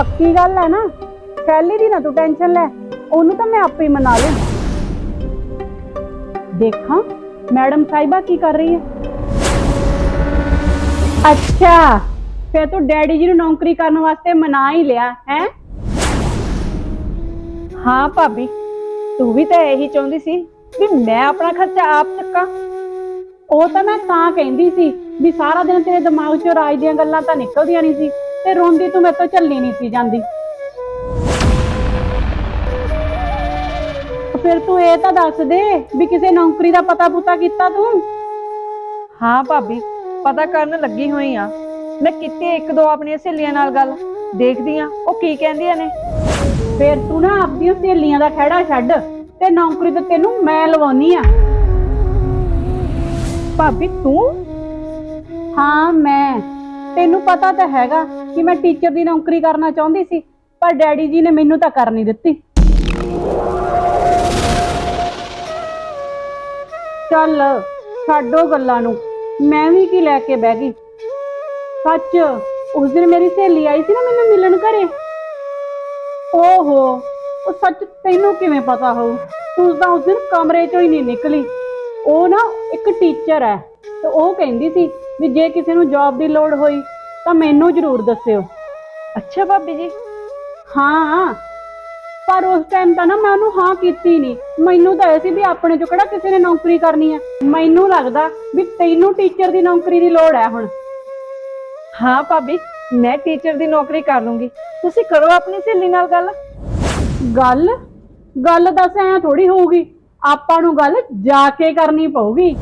ਪੱਕੀ ਗੱਲ ਹੈ ਨਾ? ਸ਼ੈਲੀ ਦੀ ਨਾ ਤੂੰ ਟੈਨਸ਼ਨ ਲੈ। ਉਹਨੂੰ ਤਾਂ ਮੈਂ ਆਪੇ ਹੀ ਮਨਾ ਲੂੰ। ਦੇਖਾਂ, ਮੈਡਮ ਸਾਹਿਬਾ ਕੀ ਕਰ ਰਹੀ ਹੈ? ਅੱਛਾ ਫੇ ਤੂੰ ਡੈਡੀ ਜੀ ਨੂੰ ਨੌਕਰੀ ਕਰਨ ਵਾਸਤੇ ਮਨਾ ਹੀ ਲਿਆ, ਹੈ? ਹਾਂ ਭਾਬੀ, ਤੂੰ ਵੀ ਤਾਂ ਇਹੀ ਚਾਹੁੰਦੀ ਸੀ ਵੀ ਮੈਂ ਆਪਣਾ ਖਰਚਾ ਆਪ ਚੱਕਾਂ। ਉਹ ਤਾਂ ਮੈਂ ਤਾਂ ਕਹਿੰਦੀ ਸੀ ਵੀ ਸਾਰਾ ਦਿਨ ਤੇਰੇ ਦਿਮਾਗ 'ਚੋਂ ਰਾਜ ਦੀਆਂ ਗੱਲਾਂ ਤਾਂ ਨਿਕਲਦੀਆਂ ਨਹੀਂ ਸੀ। ਤੇ ਰੋਂਦੀ ਤੂੰ ਮੇਰੇ ਤੋਂ ਝੱਲੀ ਨਹੀਂ ਸੀ ਜਾਂਦੀ। ਫਿਰ ਤੂੰ ਇਹ ਤਾਂ ਦੱਸ ਦੇ ਵੀ ਕਿਸੇ ਨੌਕਰੀ ਦਾ ਪਤਾ ਪੁਤਾ ਕੀਤਾ ਤੂੰ? ਹਾਂ ਭਾਬੀ ਪਤਾ ਕਰਨ ਲੱਗੀ ਹੋਈ ਆ। ਮੈਂ ਕੀਤੀ ਇੱਕ ਦੋ ਆਪਣੀਆਂ ਸਹੇਲੀਆਂ ਨਾਲ ਗੱਲ। ਦੇਖਦੀ ਆ ਉਹ ਕੀ ਕਹਿੰਦੀਆਂ ਨੇ। ਫਿਰ ਤੂੰ ਨਾ ਆਪਣੀਆਂ ਸਹੇਲੀਆਂ ਦਾ ਖਹਿੜਾ ਛੱਡ ਤੇ ਨੌਕਰੀ ਤੇ ਤੈਨੂੰ ਮੈਂ ਲਵਾਉਣੀ ਆ। ਭਾਬੀ ਤੂੰ? ਹਾਂ ਮੈਂ। ਤੈਨੂੰ ਪਤਾ ਤਾਂ ਹੈਗਾ ਕਿ ਮੈਂ ਟੀਚਰ ਦੀ ਨੌਕਰੀ ਕਰਨਾ ਚਾਹੁੰਦੀ ਸੀ, ਪਰ ਡੈਡੀ ਜੀ ਨੇ ਮੈਨੂੰ ਤਾਂ ਕਰ ਨਹੀਂ ਦਿੱਤੀ। ਚੱਲ, ਛੱਡੋ ਗੱਲਾਂ ਨੂੰ, ਮੈਂ ਵੀ ਕੀ ਲੈ ਕੇ ਬਹਿ ਗਈ। ਸੱਚ, ਉਸ ਦਿਨ ਮੇਰੀ ਸਹੇਲੀ ਆਈ ਸੀ ਨਾ ਮੈਨੂੰ ਮਿਲਣ ਘਰੇ। ਓਹੋ, ਉਹ ਸੱਚ ਤੈਨੂੰ ਕਿਵੇਂ ਪਤਾ ਹੋਊ? ਤੂੰ ਤਾਂ ਉਸ ਦਿਨ ਕਮਰੇ ਚੋਂ ਹੀ ਨਹੀਂ ਨਿਕਲੀ। ਉਹ ਨਾ ਇੱਕ ਟੀਚਰ ਹੈ, ਤੇ ਉਹ ਕਹਿੰਦੀ ਸੀ ਵੀ ਜੇ ਕਿਸੇ ਨੂੰ ਜੌਬ ਦੀ ਲੋੜ ਹੋਈ ਤਾਂ ਮੈਨੂੰ ਜ਼ਰੂਰ ਦੱਸਿਓ। ਅੱਛਾ ਭਾਬੀ ਜੀ। ਹਾਂ ਪਰ ਉਸ ਟਾਈਮ ਤਾਂ ਨਾ ਮੈਂ ਉਹਨੂੰ ਹਾਂ ਕੀਤੀ ਨਹੀਂ ਮੈਨੂੰ ਤਾਂ ਸੀ ਵੀ ਆਪਣੇ ਚੋਂ ਕਿਹੜਾ ਕਿਸੇ ਨੇ ਨੌਕਰੀ ਕਰਨੀ ਹੈ। ਮੈਨੂੰ ਲੱਗਦਾ ਵੀ ਤੈਨੂੰ ਟੀਚਰ ਦੀ ਨੌਕਰੀ ਦੀ ਲੋੜ ਹੈ ਹੁਣ। ਹਾਂ ਭਾਬੀ ਮੈਂ ਟੀਚਰ ਦੀ ਨੌਕਰੀ ਕਰ ਲੂੰਗੀ। ਤੁਸੀਂ ਕਰੋ ਆਪਣੀ ਸਹੇਲੀ ਨਾਲ ਗੱਲ। ਗੱਲ? ਗੱਲ ਦੱਸ ਐ ਥੋੜੀ ਹੋਊਗੀ। ਆਪਾਂ ਨੂੰ ਗੱਲ ਜਾ ਕੇ ਕਰਨੀ ਪਊਗੀ।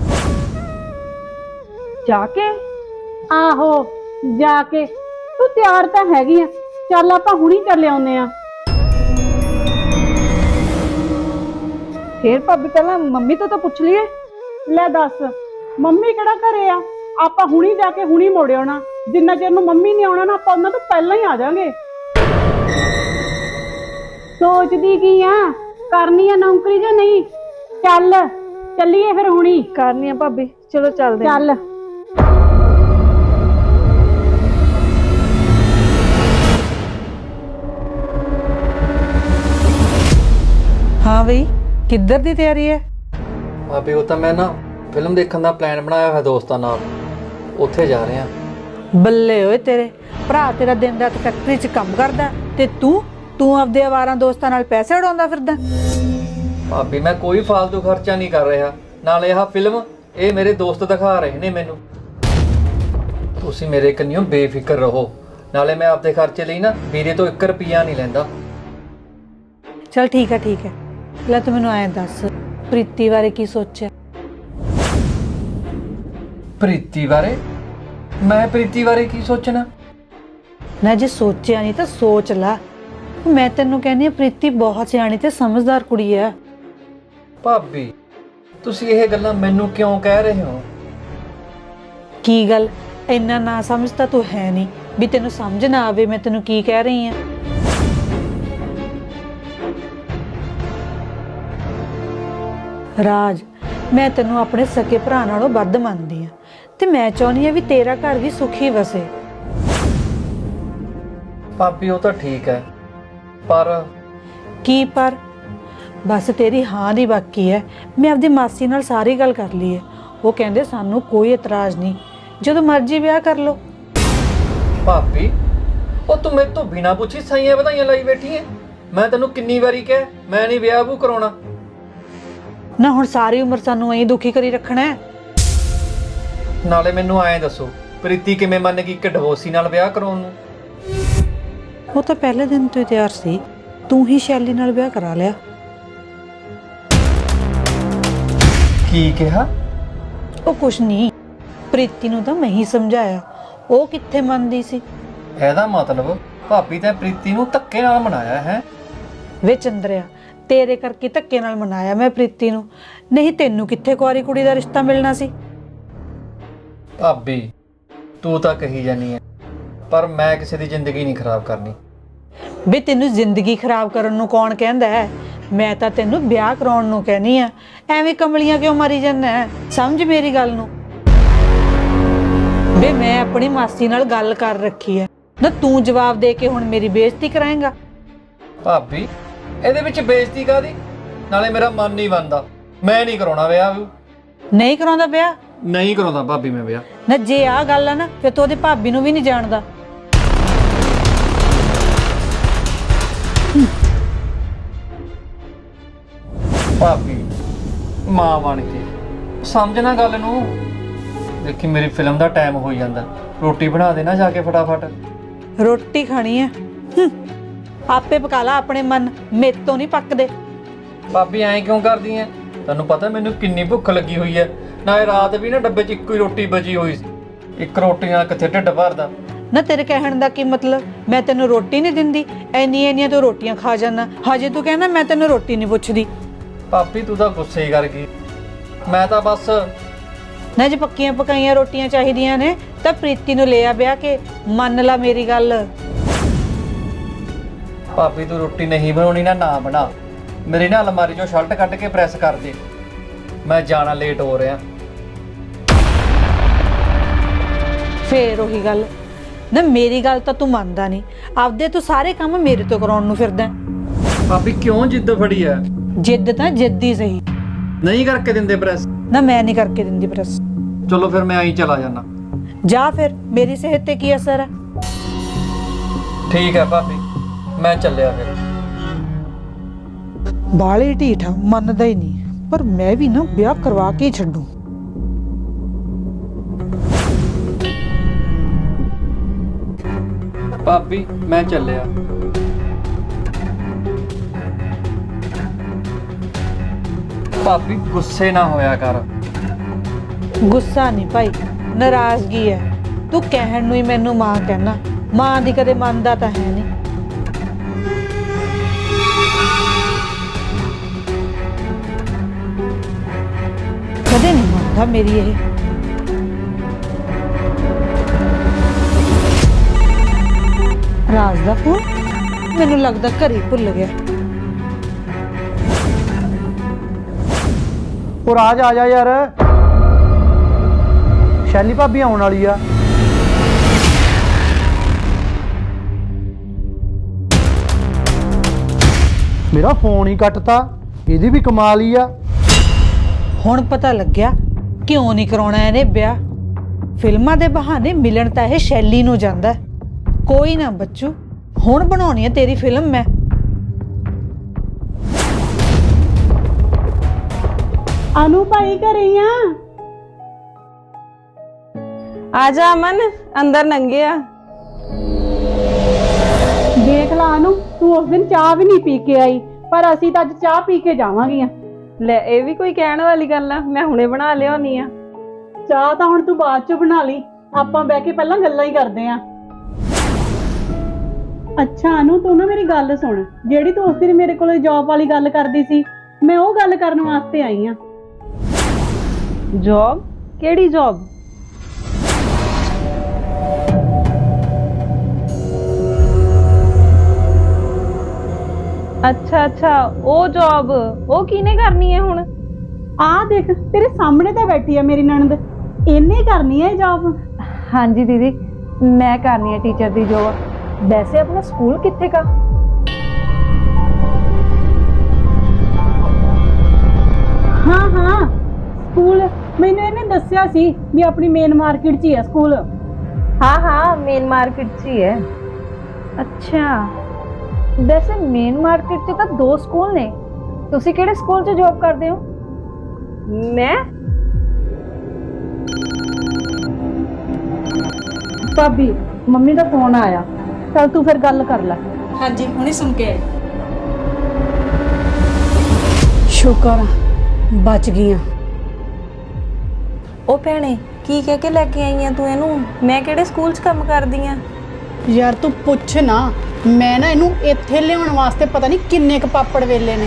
ਜਾ ਕੇ? ਆਹੋ। ਜਾ ਕੇ। ਤੂੰ ਤਿਆਰ ਤਾਂ ਹੈਗੀ ਆ। ਚੱਲ ਆਪਾਂ ਹੁਣੀ ਚੱਲ ਆਉਂਦੇ ਆ। ਫੇਰ ਭਾਬੀ ਪਹਿਲਾਂ ਮੰਮੀ ਤੋਂ ਤਾਂ ਪੁੱਛ ਲਈਏ। ਲੈ ਦੱਸ ਮੰਮੀ ਕਿਹੜਾ ਘਰੇ ਆ? ਆਪਾਂ ਹੁਣੀ ਜਾ ਕੇ ਹੁਣੀ ਮੋੜ ਆਉਣਾ। ਜਿੰਨਾ ਚਿਰ ਨੂੰ ਮੰਮੀ ਨਹੀਂ ਆਉਣਾ ਨਾ ਆਪਾਂ ਉਹਨਾਂ ਤੋਂ ਪਹਿਲਾਂ ਹੀ ਆ ਜਾਾਂਗੇ। ਸੋਚਦੀ ਕੀ ਆ? ਕਰਨੀ ਆ ਨੌਕਰੀ ਜਾਂ ਨਹੀਂ? ਚੱਲ ਚੱਲੀਏ ਫਿਰ ਹੁਣੀ। ਕਰਨੀ ਆ ਭਾਬੀ। ਚਲੋ ਚੱਲਦੇ ਚੱਲ। ਹਾਂ ਬਈ ਕਿੱਧਰ ਦੀ ਤਿਆਰੀ ਹੈ ਭਾਬੀ ਉਹ ਤਾਂ ਮੈਂ ਨਾ ਫਿਲਮ ਦੇਖਣ ਦਾ ਪਲਾਨ ਬਣਾਇਆ ਹੋਇਆ ਦੋਸਤਾਂ ਨਾਲ। ਉੱਥੇ ਜਾ ਰਹੇ। ਆ ਬੱਲੇ ਓਏ ਤੇਰੇ ਭਰਾ ਤੇਰਾ ਦਿਨ ਰਾਤ ਫੈਕਟਰੀ 'ਚ ਕੰਮ ਕਰਦਾ ਤੇ ਤੂੰ ਤੂੰ ਆਪਦੇ ਆਵਾਰਾਂ ਦੋਸਤਾਂ ਨਾਲ ਪੈਸੇ ਉਡਾਉਂਦਾ ਫਿਰਦਾ। ਭਾਬੀ ਮੈਂ ਕੋਈ ਫालतू ਖਰਚਾ ਨਹੀਂ ਕਰ ਰਿਹਾ। ਨਾਲੇ ਆਹ ਫਿਲਮ ਇਹ ਮੇਰੇ ਦੋਸਤ ਦਿਖਾ ਰਹੇ ਨੇ ਮੈਨੂੰ। ਤੁਸੀਂ ਮੇਰੇ ਕੰਨਿਓ ਬੇਫਿਕਰ ਰਹੋ। ਨਾਲੇ ਮੈਂ ਆਪਦੇ ਖਰਚੇ ਲਈ ਨਾ ਵੀਰੇ ਤੋਂ 1 ਰੁਪਿਆ ਨਹੀਂ ਲੈਂਦਾ। ਚਲ ਠੀਕ ਹੈ ਠੀਕ ਹੈ ਲੈ ਤੂੰ ਮੈਨੂੰ ਐਂ ਦੱਸ ਪ੍ਰੀਤੀ ਬਾਰੇ ਕੀ ਸੋਚਿਆ? ਪ੍ਰੀਤੀ ਬਾਰੇ? ਮੈਂ ਪ੍ਰੀਤੀ ਬਾਰੇ ਕੀ ਸੋਚਣਾ? ਨਾ ਜੇ ਸੋਚਿਆ ਨਹੀਂ ਤਾਂ ਸੋਚ ਲੈ। ਮੈਂ ਤੈਨੂੰ ਕਹਿੰਦੀ ਹਾਂ ਪ੍ਰੀਤੀ ਬਹੁਤ ਸਿਆਣੀ ਤੇ ਸਮਝਦਾਰ ਕੁੜੀ ਹੈ ਭਾਬੀ ਤੁਸੀਂ ਇਹ ਗੱਲਾਂ ਮੈਨੂੰ ਕਿਉਂ ਕਹਿ ਰਹੇ ਹੋ? ਕੀ ਗੱਲ? ਇੰਨਾ ਨਾ ਸਮਝ ਤਾਂ ਹੈ ਨਹੀਂ ਵੀ ਤੈਨੂੰ ਸਮਝ ਨਾ ਆਵੇ ਮੈਂ ਤੈਨੂੰ ਕੀ ਕਹਿ ਰਹੀ ਹਾਂ? ਰਾਜ ਮੈਂ ਤੈਨੂੰ ਆਪਣੇ ਸਕੇ ਭਰਾ ਨਾਲੋਂ ਵੱਧ ਮੰਨਦੀ ਆ ਤੇ ਮੈਂ ਚਾਹੁੰਦੀ ਆ ਵੀ ਤੇਰਾ ਘਰ ਵੀ ਸੁਖੀ ਵਸੇ। ਭਾਬੀ ਉਹ ਤਾਂ ਠੀਕ ਹੈ ਪਰ ਕੀ ਪਰ? ਬਸ ਤੇਰੀ ਹਾਂ ਦੀ ਬਾਕੀ ਹੈ। ਮੈਂ ਆਪਦੀ ਮਾਸੀ ਨਾਲ ਸਾਰੀ ਗੱਲ ਕਰ ਲਈ ਹੈ। ਉਹ ਕਹਿੰਦੇ ਸਾਨੂੰ ਕੋਈ ਇਤਰਾਜ਼ ਨਹੀਂ। ਜਦੋਂ ਮਰਜ਼ੀ ਵਿਆਹ ਕਰ ਲਓ। ਭਾਬੀ ਉਹ ਤੂੰ ਮੇਰੇ ਤੋਂ ਬਿਨਾ ਪੁੱਛੀ ਸਾਈਆਂ ਵਧਾਈਆਂ ਲਾਈ ਬੈਠੀ ਐ ਮੈਂ ਤੈਨੂੰ ਕਿੰਨੀ ਵਾਰੀ ਕਿਹਾ ਮੈਂ ਨਹੀਂ ਵਿਆਹ ਵੂ ਕਰਾਉਣਾ। ਨਾ ਹੁਣ ਸਾਰੀ ਉਮਰ ਸਾਨੂੰ ਐਂ ਦੁਖੀ ਕਰੀ ਰੱਖਣਾ ਹੈ। ਨਾਲੇ ਮੈਨੂੰ ਐਂ ਦੱਸੋ ਪ੍ਰੀਤੀ ਕਿਵੇਂ ਮੰਨ ਗਈ ਕਿ ਡਿਵੋਰਸੀ ਨਾਲ ਵਿਆਹ ਕਰਾਉਣ ਨੂੰ? ਉਹ ਤਾਂ ਪਹਿਲੇ ਦਿਨ ਤੋਂ ਹੀ ਤਿਆਰ ਸੀ ਤੂੰ ਹੀ ਸ਼ੈਲੀ ਨਾਲ ਵਿਆਹ ਕਰਾ ਲਿਆ। ਕੀ ਕਿਹਾ? ਉਹ ਕੁਛ ਨਹੀਂ ਪ੍ਰੀਤੀ ਨੂੰ ਤਾਂ ਮੈਂ ਹੀ ਸਮਝਾਇਆ ਉਹ ਕਿੱਥੇ ਮੰਨਦੀ ਸੀ? ਇਹਦਾ ਮਤਲਬ ਭਾਬੀ ਤੇ ਪ੍ਰੀਤੀ ਨੂੰ ਧੱਕੇ ਨਾਲ ਮਨਾਇਆ ਹੈ। ਵੇ ਚੰਦਰਿਆ ਤੇਰੇ ਕਰਕੇ ਧੱਕੇ ਨਾਲ ਮਨਾਇਆ ਮੈਂ ਪ੍ਰੀਤੀ ਨੂੰ। ਨਹੀਂ ਤੈਨੂੰ ਕਿੱਥੇ ਕੁਆਰੀ ਕੁੜੀ ਦਾ ਰਿਸ਼ਤਾ ਮਿਲਣਾ ਸੀ? ਭਾਬੀ ਤੂੰ ਤਾਂ ਕਹੀ ਜਾਨੀ ਐ ਪਰ ਮੈਂ ਕਿਸੇ ਦੀ ਜ਼ਿੰਦਗੀ ਨਹੀਂ ਖਰਾਬ ਕਰਨੀ। ਵੀ ਤੈਨੂੰ ਜ਼ਿੰਦਗੀ ਖਰਾਬ ਕਰਨ ਨੂੰ ਕੌਣ ਕਹਿੰਦਾ ਹੈ? ਮੈਂ ਤਾਂ ਤੈਨੂੰ ਵਿਆਹ ਕਰਾਉਣ ਨੂੰ ਕਹਿਨੀ ਆ। ਐਵੇਂ ਕਮਲੀਆਂ ਕਿਉਂ ਮਾਰੀ ਜਾਂਦਾ? ਸਮਝ ਮੇਰੀ ਗੱਲ ਨੂੰ। ਵੇ ਮੈਂ ਆਪਣੀ ਮਾਸੀ ਨਾਲ ਗੱਲ ਕਰ ਰੱਖੀ ਹੈ। ਨਾ ਤੂੰ ਜਵਾਬ ਦੇ ਕੇ ਹੁਣ ਮੇਰੀ ਬੇਇੱਜ਼ਤੀ ਕਰਾਏਂਗਾ? ਭਾਬੀ ਇਹਦੇ ਵਿੱਚ ਬੇਇੱਜ਼ਤੀ ਕਾਦੀ ਨਾਲੇ ਮੇਰਾ ਮਨ ਨਹੀਂ ਮੰਨਦਾ ਮੈਂ ਨਹੀਂ ਕਰਾਉਣਾ ਵਿਆਹ ਵੀ। ਨਹੀਂ ਕਰਾਉਂਦਾ ਵਿਆਹ? ਨਹੀਂ ਕਰਾਉਂਦਾ ਭਾਬੀ ਮੈਂ ਵਿਆਹ। ਨਾ ਜੇ ਆ ਗੱਲ ਆ ਨਾ ਫਿਰ ਤੂੰ ਉਹਦੀ ਭਾਬੀ ਨੂੰ ਵੀ ਨਹੀਂ ਜਾਣਦਾ। ਭਾਬੀ ਮਾਂ ਬਣ ਕੇ। ਸਮਝਣਾ ਗੱਲ ਨੂੰ। ਦੇਖੀ ਮੇਰੀ ਫਿਲਮ ਦਾ ਟਾਈਮ ਹੋਈ ਜਾਂਦਾ। ਰੋਟੀ ਬਣਾ ਦੇ ਨਾ ਜਾ ਕੇ ਫਟਾਫਟ। ਰੋਟੀ ਖਾਣੀ ਹੂੰ। ਆਪੇ ਪਕਾ ਲਾ ਆਪਣੇ ਮਨ ਮੇਤੋਂ ਨਹੀਂ ਪੱਕਦੇ। ਭਾਬੀ ਐਂ ਕਿਉਂ ਕਰਦੀ ਐ? ਤੈਨੂੰ ਪਤਾ ਮੈਨੂੰ ਕਿੰਨੀ ਭੁੱਖ ਲੱਗੀ ਹੋਈ ਐ। ਨਾ ਇਹ ਰਾਤ ਵੀ ਨਾ ਡੱਬੇ 'ਚ ਇੱਕੋ ਹੀ ਰੋਟੀ ਬਚੀ ਹੋਈ ਸੀ। ਇੱਕ ਰੋਟੀ ਨਾਲ ਕਿੱਥੇ ਢਿੱਡ ਭਰਦਾ। ਨਾ ਤੇਰੇ ਕਹਿਣ ਦਾ ਕੀ ਮਤਲਬ? ਮੈਂ ਤੈਨੂੰ ਰੋਟੀ ਨਹੀਂ ਦਿੰਦੀ। ਐਨੀ ਐਨੀਆਂ ਤੂੰ ਰੋਟੀਆਂ ਖਾ ਜਾਂਦਾ। ਹਜੇ ਤੂੰ ਕਹਿੰਦਾ ਮੈਂ ਤੈਨੂੰ ਰੋਟੀ ਨਹੀਂ ਪੁੱਛਦੀ। ਭਾਬੀ ਤੂੰ ਤਾਂ ਗੁੱਸੇ ਹੀ ਕਰ ਗਈ। ਮੈਂ ਤਾਂ ਬਸ ਨਾ ਜੇ ਪੱਕੀਆਂ ਪਕਾਈਆਂ ਰੋਟੀਆਂ ਚਾਹੀਦੀਆਂ ਨੇ ਤਾਂ ਪ੍ਰੀਤੀ ਨੂੰ ਲੈ ਆ ਵਿਆਹ ਕੇ। ਮੰਨ ਲਾ ਮੇਰੀ ਗੱਲ। ਭਾਬੀ ਤੂੰ ਰੋਟੀ ਨਹੀਂ ਬਣਾਉਣੀ ਨਾ ਨਾ ਬਣਾ। ਮੇਰੀ ਨਾ ਅਲਮਾਰੀ 'ਚੋਂ ਸ਼ਰਟ ਕੱਢ ਕੇ ਪ੍ਰੈਸ ਕਰ ਦੇ। ਮੈਂ ਜਾਣਾ ਲੇਟ ਹੋ ਰਿਹਾ। ਫੇਰ ਉਹੀ ਗੱਲ। ਨਾ ਮੇਰੀ ਗੱਲ ਤਾਂ ਤੂੰ ਮੰਨਦਾ ਨਹੀਂ। ਆਪਦੇ ਤੂੰ ਸਾਰੇ ਕੰਮ ਮੇਰੇ ਤੋਂ ਕਰਾਉਣ ਨੂੰ ਫਿਰਦਾ ਹੈ। ਭਾਬੀ ਕਿਉਂ ਜਿੱਦ ਫੜੀ ਐ? ਜਿੱਦ ਤਾਂ ਜਿੱਦੀ ਸਹੀ। ਨਹੀਂ ਕਰਕੇ ਦਿੰਦੇ ਪ੍ਰੈਸ। ਨਾ ਮੈਂ ਨਹੀਂ ਕਰਕੇ ਦਿੰਦੀ ਪ੍ਰੈਸ। ਚਲੋ ਫਿਰ ਮੈਂ ਆਈ ਚਲਾ ਜਾਣਾ ਜਾ ਫਿਰ ਮੇਰੀ ਸਿਹਤ ਤੇ ਕੀ ਅਸਰ ਹੈ? ਠੀਕ ਹੈ ਭਾਬੀ। ਮੈਂ ਚੱਲਿਆ ਫਿਰ। ਬਾਲੀ ਢੀਠਾ ਮੰਨਦਾ ਹੀ ਨਹੀਂ। ਪਰ ਮੈਂ ਵੀ ਨਾ ਵਿਆਹ ਕਰਵਾ ਕੇ ਹੀ ਛੱਡੂ। ਭਾਬੀ ਮੈਂ ਚੱਲਿਆ। ਭਾਬੀ ਗੁੱਸੇ ਨਾ ਹੋਇਆ ਕਰ। ਗੁੱਸਾ ਨਹੀਂ ਭਾਈ ਨਾਰਾਜ਼ਗੀ ਹੈ। ਤੂੰ ਕਹਿਣ ਨੂੰ ਹੀ ਮੈਨੂੰ ਮਾਂ ਕਹਿਣਾ। ਮਾਂ ਦੀ ਕਦੇ ਮੰਨਦਾ ਤਾਂ ਹੈ ਨਹੀਂ। ਮੇਰੀ ਇਹ। ਰਾਜ ਦਾ ਫੋਨ? ਮੈਨੂੰ ਲੱਗਦਾ ਘਰ ਭੁੱਲ ਗਿਆ। ਉਹ ਰਾਜ ਆ ਜਾ ਯਾਰ। ਸ਼ੈਲੀ ਭਾਬੀ ਆਉਣ ਵਾਲੀ ਆ। ਮੇਰਾ ਫੋਨ ਹੀ ਕੱਟਤਾ ਇਹਦੀ ਵੀ ਕਮਾਲ ਹੀ ਆ। ਹੁਣ ਪਤਾ ਲੱਗਿਆ ਕਿਉਂ ਨਹੀਂ ਕਰਾਉਣਾ ਇਹਨੇ ਵਿਆਹ? ਫਿਲਮਾਂ ਦੇ ਬਹਾਨੇ ਮਿਲਣ ਤਾਂ ਇਹ ਸ਼ੈਲੀ ਨੂੰ ਜਾਂਦਾ ਹੈ। ਕੋਈ ਨਾ ਬੱਚੂ, ਹੁਣ ਬਣਾਉਣੀ ਹੈ ਤੇਰੀ ਫਿਲਮ ਮੈਂ। ਅਨੂ ਭਾਈ ਘਰੇ ਆ? ਆ ਜਾ ਅਮਨ, ਅੰਦਰ ਨੰਗੇ ਆ। ਦੇਖ ਲਾ ਅਨੂ, ਤੂੰ ਉਸ ਦਿਨ ਚਾਹ ਵੀ ਨਹੀਂ ਪੀ ਕੇ ਆਈ, ਪਰ ਅਸੀਂ ਤਾਂ ਅੱਜ ਚਾਹ ਪੀ ਕੇ ਜਾਵਾਂਗੀਆਂ। ਲੈ, ਇਹ ਵੀ ਕੋਈ ਕਹਿਣ ਵਾਲੀ ਗੱਲ ਆ, ਮੈਂ ਹੁਣੇ ਬਣਾ ਲਿਆਉਣੀ ਆ। ਚਾਹ ਤਾਂ ਹੁਣ ਤੂੰ ਬਾਅਦ ਚ ਬਣਾ ਲਈ, ਆਪਾਂ ਬਹਿ ਕੇ ਪਹਿਲਾਂ ਗੱਲਾਂ ਹੀ ਕਰਦੇ ਆਂ। ਅੱਛਾ, ਅਨੂ, ਤੂੰ ਨਾ ਮੇਰੀ ਗੱਲ ਸੁਣ, ਜਿਹੜੀ ਤੂੰ ਉਸ ਦਿਨ ਮੇਰੇ ਕੋਲ ਜੌਬ ਵਾਲੀ ਗੱਲ ਕਰਦੀ ਸੀ, ਮੈਂ ਉਹ ਗੱਲ ਕਰਨ ਵਾਸਤੇ ਆਈ ਆਂ। ਜੌਬ ਕਿਹੜੀ ਜੌਬ ਅੱਛਾ ਅੱਛਾ ਉਹ ਜੌਬ ਉਹ ਕਿਹਨੇ ਕਰਨੀ ਹੈ ਹੁਣ? ਆਹ ਦੇਖ ਤੇਰੇ ਸਾਹਮਣੇ ਤਾਂ ਬੈਠੀ ਆ ਮੇਰੀ ਨਣਦ। ਇਹਨੇ ਕਰਨੀ ਹੈ ਜੌਬ ਹਾਂਜੀ ਦੀਦੀ ਮੈਂ ਕਰਨੀ ਹੈ ਟੀਚਰ ਦੀ ਜੌਬ ਵੈਸੇ ਆਪਣਾ ਸਕੂਲ ਕਿੱਥੇ ਕਾ ਹਾਂ ਹਾਂ ਸਕੂਲ ਮੈਨੂੰ ਇਹਨੇ ਦੱਸਿਆ ਸੀ ਵੀ ਆਪਣੀ ਮੇਨ ਮਾਰਕੀਟ 'ਚ ਹੀ ਆ ਸਕੂਲ ਹਾਂ ਹਾਂ ਮੇਨ ਮਾਰਕੀਟ 'ਚ ਹੀ ਹੈ। ਅੱਛਾ। ਵੈਸੇ ਮੇਨ ਮਾਰਕੀਟ 'ਚ ਤਾਂ ਦੋ ਸਕੂਲ ਨੇ। ਤੁਸੀਂ ਕਿਹੜੇ ਸਕੂਲ 'ਚ ਜੌਬ ਕਰਦੇ ਹੋ? ਮੈਂ? ਭਾਬੀ ਮੰਮੀ ਦਾ ਫੋਨ ਆਇਆ। ਚਲ ਤੂੰ ਫਿਰ ਗੱਲ ਕਰ ਲੈ। ਹਾਂਜੀ ਹੁਣੇ ਸੁਣ ਕੇ ਆਏ ਸ਼ੁਕਰ ਆ, ਬਚ ਗਈਆਂ। ਉਹ ਭੈਣੇ ਕੀ ਕਹਿ ਕੇ ਲੈ ਕੇ ਆਈ ਆ ਤੂੰ ਇਹਨੂੰ? ਮੈਂ ਕਿਹੜੇ ਸਕੂਲ 'ਚ ਕੰਮ ਕਰਦੀ ਆ? ਯਾਰ ਤੂੰ ਪੁੱਛ ਨਾ ਮੈਂ ਨਾ ਇਹਨੂੰ ਇੱਥੇ ਲਿਆਉਣ ਵਾਸਤੇ ਪਤਾ ਨਹੀਂ ਕਿੰਨੇ ਕ ਪਾਪੜ ਵੇਲੇ ਨੇ।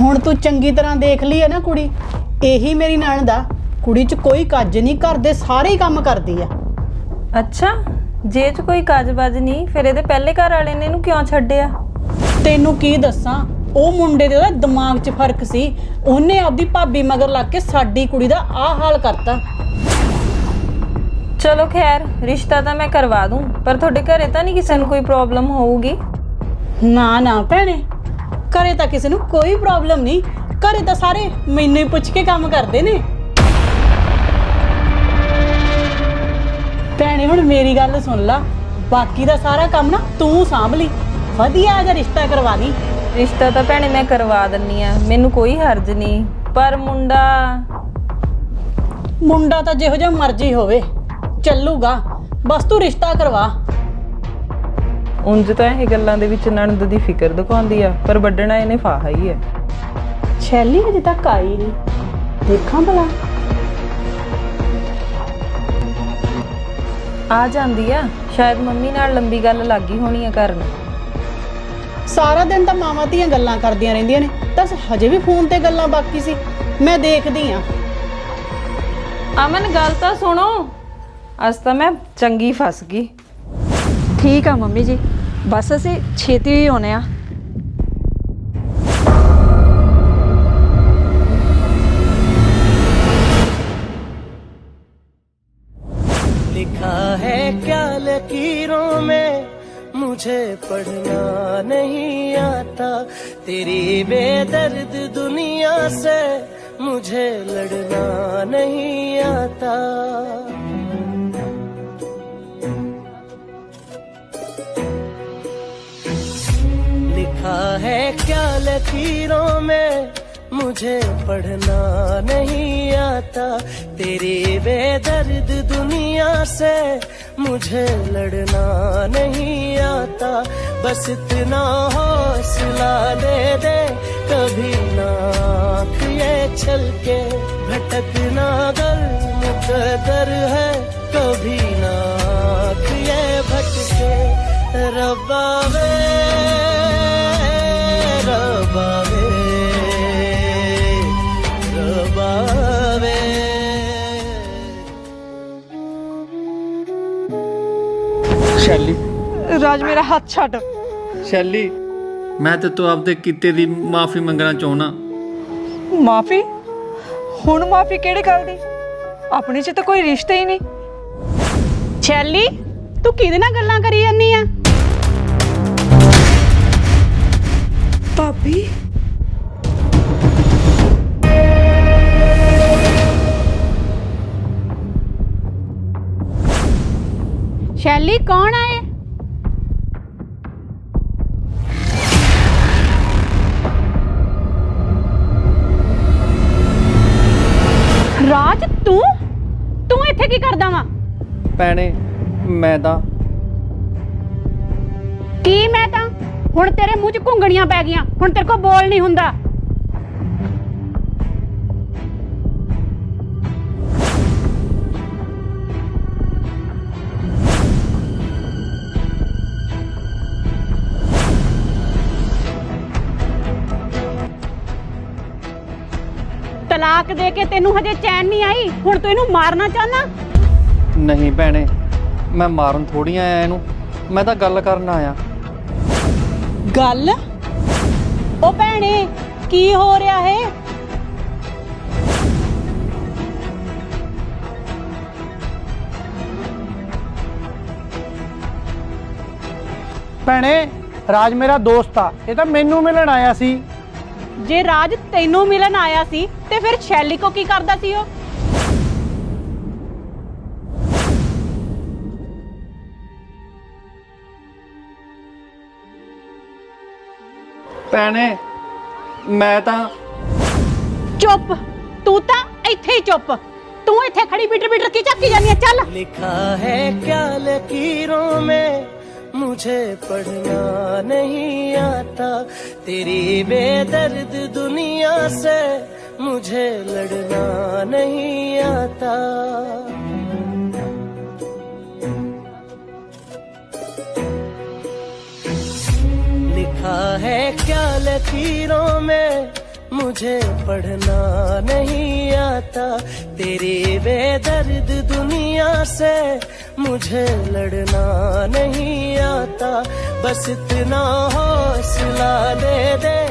ਹੁਣ ਤੂੰ ਚੰਗੀ ਤਰ੍ਹਾਂ ਦੇਖ ਲਈ ਹੈ ਨਾ ਕੁੜੀ ਇਹੀ ਮੇਰੀ ਨਣਦ ਆ ਕੁੜੀ 'ਚ ਕੋਈ ਕੱਜ ਨਹੀਂ ਘਰ ਦੇ ਸਾਰੇ ਹੀ ਕੰਮ ਕਰਦੀ ਆ। ਅੱਛਾ ਜੇ 'ਚ ਕੋਈ ਕਾਜਬਾਜ ਨਹੀਂ ਫਿਰ ਇਹਦੇ ਪਹਿਲੇ ਘਰ ਵਾਲੇ ਨੇ ਇਹਨੂੰ ਕਿਉਂ ਛੱਡਿਆ? ਤੈਨੂੰ ਕੀ ਦੱਸਾਂ ਉਹ ਮੁੰਡੇ ਦੇ ਉਹਦਾ ਦਿਮਾਗ 'ਚ ਫ਼ਰਕ ਸੀ ਉਹਨੇ ਆਪਦੀ ਭਾਬੀ ਮਗਰ ਲੱਗ ਕੇ ਸਾਡੀ ਕੁੜੀ ਦਾ ਆਹ ਹਾਲ ਕਰਤਾ। ਚਲੋ ਖੈਰ ਰਿਸ਼ਤਾ ਤਾਂ ਮੈਂ ਕਰਵਾ ਦੂੰ ਪਰ ਤੁਹਾਡੇ ਘਰੇ ਤਾਂ ਨਹੀਂ ਕਿਸੇ ਨੂੰ ਕੋਈ ਪ੍ਰੋਬਲਮ ਹੋਊਗੀ? ਨਾ ਨਾ ਭੈਣੇ ਘਰੇ ਤਾਂ ਕਿਸੇ ਨੂੰ ਕੋਈ ਪ੍ਰੋਬਲਮ ਨਹੀਂ। ਘਰੇ ਤਾਂ ਸਾਰੇ ਮੈਨੂੰ ਹੀ ਪੁੱਛ ਕੇ ਕੰਮ ਕਰਦੇ ਨੇ। ਭੈਣੇ ਹੁਣ ਮੇਰੀ ਗੱਲ ਸੁਣ ਲਾ। ਬਾਕੀ ਦਾ ਸਾਰਾ ਕੰਮ ਨਾ ਤੂੰ ਸਾਂਭ ਲਈ। ਵਧੀਆ ਜਿਹਾ ਰਿਸ਼ਤਾ ਕਰਵਾ ਲਈ। ਰਿਸ਼ਤਾ ਤਾਂ ਭੈਣੇ ਮੈਂ ਕਰਵਾ ਦਿੰਨੀ ਆ ਮੈਨੂੰ ਕੋਈ ਹਰਜ ਨਹੀਂ। ਪਰ ਮੁੰਡਾ ਮੁੰਡਾ ਤਾਂ ਜਿਹੋ ਜਿਹਾ ਮਰਜ਼ੀ ਹੋਵੇ। ਚੱਲੂਗਾ। ਬਸ ਤੂੰ ਰਿਸ਼ਤਾ ਕਰਵਾ। ਉਂਝ ਤਾਂ ਇਹ ਗੱਲਾਂ ਦੇ ਵਿੱਚ ਨਣਦ ਦੀ ਫਿਕਰ ਦਿਖਾਉਂਦੀ ਆ ਪਰ ਵੱਡਣਾ ਇਹਨੇ ਫਾਹਾ ਹੀ ਹੈ ਸ਼ੈਲੀ ਹਜੇ ਤੱਕ ਆਈ ਨਹੀਂ। ਦੇਖਾਂ ਭਲਾ। ਆ ਜਾਂਦੀ ਆ। ਸ਼ਾਇਦ ਮੰਮੀ ਨਾਲ ਲੰਬੀ ਗੱਲ ਲੱਗੀ ਹੋਣੀ ਆ ਕਰਨ। ਸਾਰਾ ਦਿਨ ਤਾਂ ਮਾਵਾਂ ਧੀਆਂ ਗੱਲਾਂ ਕਰਦੀਆਂ ਰਹਿੰਦੀਆਂ ਨੇ। ਤਾਂ ਹਜੇ ਵੀ ਫੋਨ ਤੇ ਗੱਲਾਂ ਬਾਕੀ ਸੀ। ਮੈਂ ਦੇਖਦੀ ਆ। ਅਮਨ ਗੱਲ ਤਾਂ ਸੁਣੋ। ਅੱਜ ਤਾਂ ਮੈਂ ਚੰਗੀ ਫਸ ਗਈ ਠੀਕ ਆ ਮੰਮੀ ਜੀ ਬਸ ਅਸੀਂ ਛੇਤੀ ਹੀ ਆਉਣੇ ਆ लिखा है क्या लकीरों में मुझे पढ़ना नहीं आता तेरी बेदर्द दुनिया से मुझे लड़ना नहीं आता लिखा है क्या लकीरों में? मुझे पढ़ना नहीं आता। तेरी बेदर्द दुनिया से मुझे लड़ना नहीं आता। बस इतना हौसला दे दे, कभी ना ये छल के भटकना अगर मुकदर है। कभी ना ये भटके रबावे रबावे ਸ਼ੈਲੀ। ਰਾਜ ਮੇਰਾ ਹੱਥ ਛੱਡ। ਸ਼ੈਲੀ ਮੈਂ ਤੇ ਤੂੰ ਆਪਦੇ ਕੀਤੇ ਦੀ ਮਾਫੀ ਮੰਗਣਾ ਚਾਹੁੰਦਾ ਮਾਫੀ? ਹੁਣ ਮਾਫੀ ਕਿਹੜੀ ਗੱਲ ਦੀ? ਆਪਣੇ 'ਚ ਤਾਂ ਕੋਈ ਰਿਸ਼ਤਾ ਹੀ ਨਹੀਂ। ਸ਼ੈਲੀ ਤੂੰ ਕਿਹਦੇ ਨਾਲ ਗੱਲਾਂ ਕਰੀ ਜਾਂਦੀ ਆ? ਭਾਬੀ ਸ਼ੈਲੀ ਕੌਣ ਆ ਇਹ ਰਾਜ ਤੂੰ ਤੂੰ ਇੱਥੇ ਕੀ ਕਰਦਾ ਵਾ ਭੈਣੇ ਮੈਂ ਤਾਂ ਕੀ ਮੈਂ ਤਾਂ ਹੁਣ ਤੇਰੇ ਮੂੰਹ 'ਚ ਘੁੰਗਣੀਆਂ ਪੈ ਗਈਆਂ। ਹੁਣ ਤੇਰੇ ਕੋਲ ਬੋਲ ਨਹੀਂ ਹੁੰਦਾ। ਤਲਾਕ ਦੇ ਕੇ ਤੈਨੂੰ ਹਜੇ ਚੈਨ ਨਹੀਂ ਆਈ। ਹੁਣ ਤੂੰ ਇਹਨੂੰ ਮਾਰਨਾ ਚਾਹਨਾ ਨਹੀਂ ਭੈਣੇ, ਮੈਂ ਮਾਰਨ ਥੋੜੀ ਆਇਆ ਇਹਨੂੰ। ਮੈਂ ਤਾਂ ਗੱਲ ਕਰਨ ਆਇਆ। ਗੱਲ? ਉਹ ਭੈਣੇ ਕੀ ਹੋ ਰਿਹਾ ਹੈ? ਭੈਣੇ ਰਾਜ ਮੇਰਾ ਦੋਸਤ ਆ। ਇਹ ਤਾਂ ਮੈਨੂੰ ਮਿਲਣ ਆਇਆ ਸੀ। ਜੇ ਰਾਜ ਤੈਨੂੰ ਮਿਲਣ ਆਇਆ ਸੀ ਤੇ ਫਿਰ ਸ਼ੈਲੀ ਕੋ ਕੀ ਕਰਦਾ ਸੀ ਉਹ? ਭੈਣੇ ਮੈਂ ਤਾਂ ਚੁੱਪ ਤੂੰ ਤਾਂ ਇੱਥੇ ਹੀ ਚੁੱਪ ਤੂੰ ਇੱਥੇ ਖੜੀ ਬਿਟਰ ਬਿਟਰ ਕੀ ਚੱਕੀ ਜਾਂਦੀ ਹੈ ਚੱਲ लिखा है क्या लकीरों में मुझे पढ़ना नहीं आता तेरी बेदर्द दुनिया से मुझे लड़ना नहीं आता लिखा है क्या लकीरों में मुझे पढ़ना नहीं आता तेरी बेदर्द दुनिया से मुझे लड़ना नहीं आता बस इतना हौसला दे दे कभी